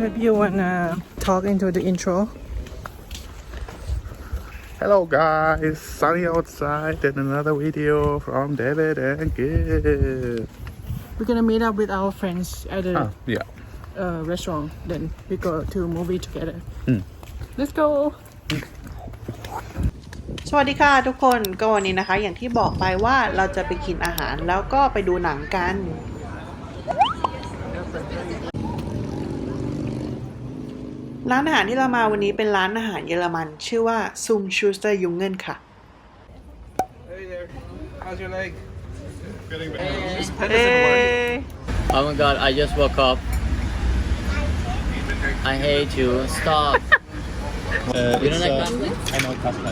Maybe you wanna talk into the intro. Hello guys, sunny outside and another video from David and Gibb. We're gonna meet up with our friends at the Ah, yeah. uh, restaurant. Then we go to movie together. Hmm. Let's go. สวัสดีค่ะทุกคนก็วันนี้นะคะ อย่างที่บอกไปว่าเราจะไปกินอาหารแล้วก็ไปดูหนังกัน ร้านอาหารที่เรามาวันนี้เป็นร้านอาหารเยอรมัน ชื่อว่าซุมชูสเตอร์ยุงเงินค่ะ Hey there, how's your leg? Getting เอ๊ะ Oh my god, I just woke up. I hate you. Stop. you don't like plastic? I know pasta.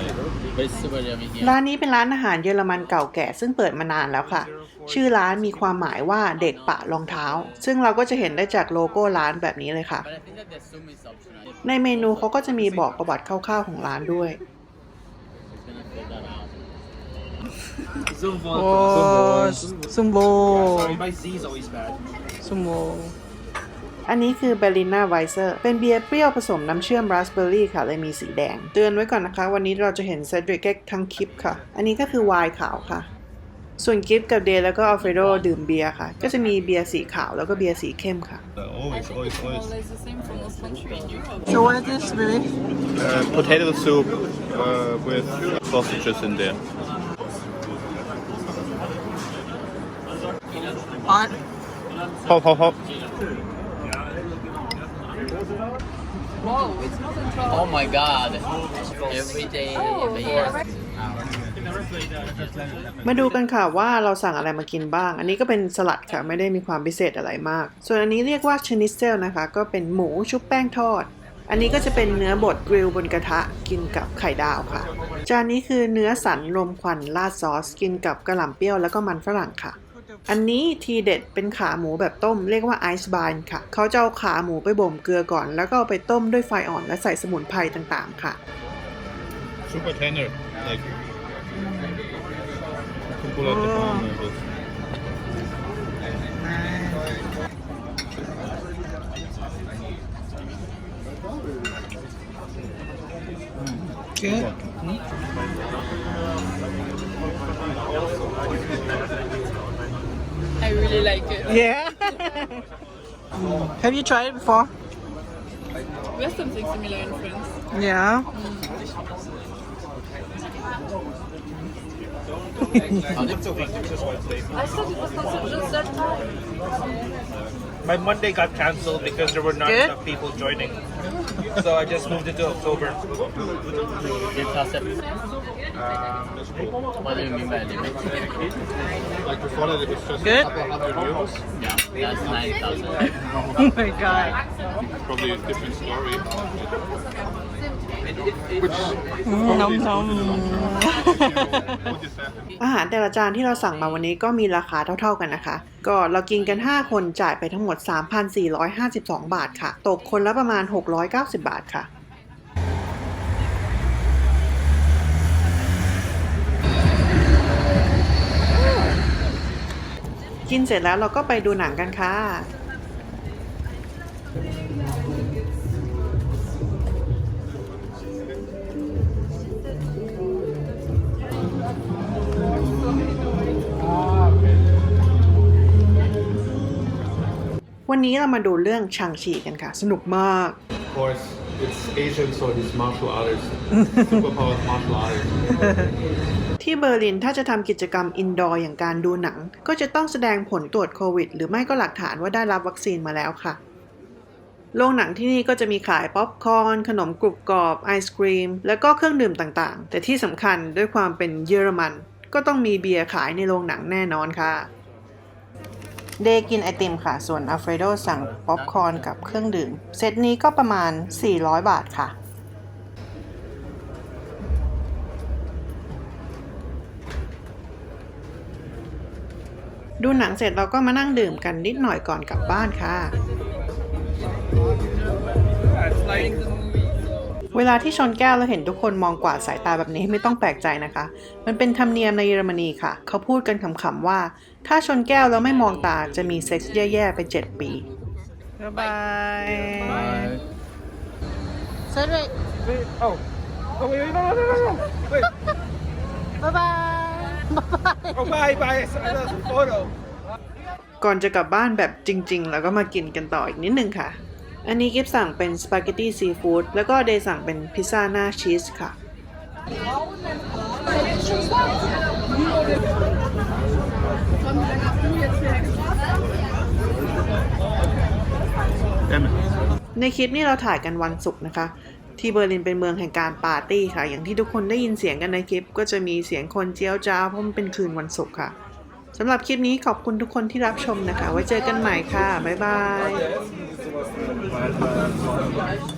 But it's super yummy here. ร้านนี้เป็นร้านอาหารเยอรมันเก่าแก่ซึ่งเปิดมานานแล้วค่ะ ชื่อร้านมีความหมายว่าเด็กปะรองเท้า ซึ่งเราก็จะเห็นได้จากโลโก้ร้านแบบนี้เลยค่ะ But I think that the zoom is optional. ในเมนูเขาก็จะมีบอกประวัติคร่าวๆของร้านด้วย Just gonna fill that out. Oh, Sumbo. My Z is always bad. Sumbo. อันนี้คือเบลิน่าไวเซอร์เป็นเบียร์เปรี้ยวผสมน้ำเชื่อมราสเบอร์รี่ค่ะ เลยมีสีแดง เตือนไว้ก่อนนะคะ วันนี้เราจะเห็นเซดริกเก็กทั้งคลิปค่ะ อันนี้ก็คือไวน์ขาวค่ะ ส่วนกิฟกับเดย์แล้วก็อัลเฟรโดดื่มเบียร์ค่ะ ก็จะมีเบียร์สีขาวแล้วก็เบียร์สีเข้มค่ะ Always, always, always. So what is this, baby? Uh, potato soup uh, with sausages in there. Hot. Hop, hop, hop. Oh my god. Every day, every year. มาดูกันค่ะว่าเราสั่งอะไรมากินบ้าง อันนี้ก็เป็นสลัดค่ะไม่ได้มีความพิเศษอะไรมาก ส่วนอันนี้เรียกว่าชนิสเซลนะคะ ก็เป็นหมูชุบแป้งทอด อันนี้ก็จะเป็นเนื้อบดกริลบนกระทะกินกับไข่ดาวค่ะ จานนี้คือเนื้อสันรมควันราดซอส กินกับกระหล่ำเปรี้ยวแล้วก็มันฝรั่งค่ะ อันนี้ทีเด็ดเป็นขาหมูแบบต้ม เรียกว่าไอซ์บานค่ะ เขาจะเอาขาหมูไปบ่มเกลือก่อน แล้วก็เอาไปต้มด้วยไฟอ่อนและใส่สมุนไพรต่างๆค่ะ Super tender. Like. can pull out the bone of it. Good. I really like it. Yeah. Have you tried it before? We have something similar in France. Yeah. I thought it was considered just that time. My Monday got cancelled because there were not Good. enough people joining. So I just moved it to October. You toss it. What do you mean by limit? Like before that, it was just Good. a couple hundred euros. Yeah, that's 9,000. Oh my god. Probably a different story. Nom nom. What just happened? อาหารแต่ละจานที่เราสั่งมาวันนี้ก็มีราคาเท่าๆกันนะคะ ก็เรากินกัน 5 คนจ่ายไปทั้งหมด 3,452 บาทค่ะ ตกคนละประมาณ 690 บาทค่ะ กินเสร็จแล้วเราก็ไปดูหนังกันค่ะ วันนี้เรามาดูเรื่องชังชีกันค่ะ สนุกมาก Of course, it's Asian, so it's martial arts. Superpowers martial arts. ที่เบอร์ลินถ้าจะทำกิจกรรมอินดอร์อย่างการดูหนัง ก็จะต้องแสดงผลตรวจโควิด หรือไม่ก็หลักฐานว่าได้รับวัคซีนมาแล้วค่ะ โรงหนังที่นี่ก็จะมีขายป๊อปคอร์นขนมกรุบกรอบไอศครีม แล้วก็เครื่องดื่มต่างๆ แต่ที่สำคัญด้วยความเป็นเยอรมัน ก็ต้องมีเบียร์ขายในโรงหนังแน่นอนค่ะ เดกินไอติมค่ะ ส่วนอัลเฟรโดสั่งป๊อปคอร์นกับเครื่องดื่ม เซตนี้ก็ประมาณ 400 บาทค่ะ ดูหนังเสร็จเราก็มานั่งดื่มกันนิดหน่อยก่อนกลับบ้านค่ะ เวลาที่ชนแก้วแล้วเห็นทุกคนมองกวาดสายตาแบบนี้ไม่ต้องแปลกใจนะคะ มันเป็นธรรมเนียมในเยอรมนีค่ะ เขาพูดกันขำๆว่า ถ้าชนแก้วแล้วไม่มองตาจะมีเซ็กซ์แย่ๆไป7ปี Bye bye. Bye. Cedric. Wait, oh. Oh, wait, wait, no, no, no, no. Wait. Bye bye. Bye bye. Oh, bye, bye. I saw a photo. ก่อนจะกลับบ้านแบบจริง ๆ แล้วก็มากินกันต่ออีกนิดนึงค่ะ อันนี้กิฟสั่งเป็นสปาเกตตี้ซีฟู้ดแล้วก็เดย์สั่งเป็นพิซซ่าหน้าชีสค่ะ ในคลิปนี้เราถ่ายกันวันศุกร์นะคะ ที่เบอร์ลินเป็นเมืองแห่งการปาร์ตี้ค่ะ อย่างที่ทุกคนได้ยินเสียงกันในคลิป ก็จะมีเสียงคนเจียวจ้าเพราะมันเป็นคืนวันศุกร์ค่ะสำหรับคลิปนี้ขอบคุณทุกคนที่รับชมนะคะ ไว้เจอกันใหม่ค่ะ บ๊ายบาย Kosten, weil äh,